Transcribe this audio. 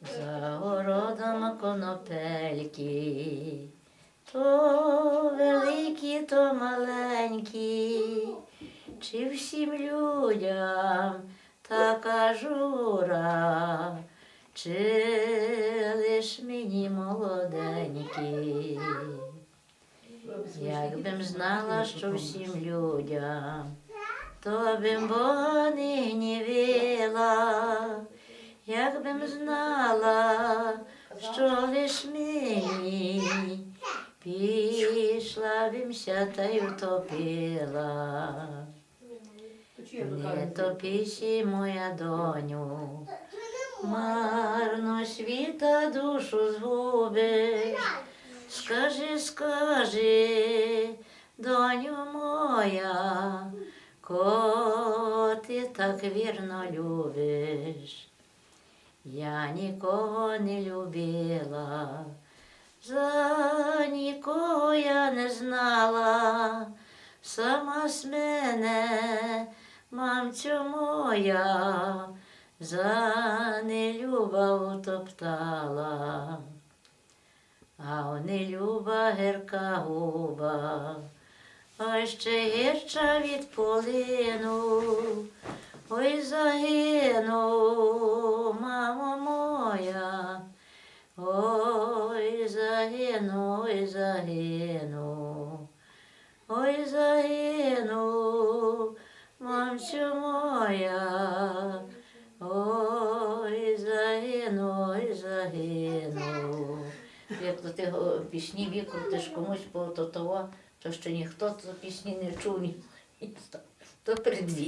За городом конопельки, то великі, то маленькі, чи всім людям така жура, чи лиш мені молоденькі. Якбим знала, що всім людям, то бим Бога не гнівила, якбим знала, що лиш мені пішла бимся та й утопила. Не топіші, моя доню, марно світа душу згубиш. Скажи, скажи, доню моя, ко ти так вірно любиш. Я нікого не любила, за нікого я не знала, сама з мене, мамцю моя, за нелюба утоптала. А у нелюба гірка губа, ой ще гірча від полину, ой загину, мамо моя, ой загину, ой загину, ой загину, мамцю моя, ой загину, ой загину. Як то ти пісні викрутиш комусь по то того, то ще ніхто то пісні не чув, то предвіч.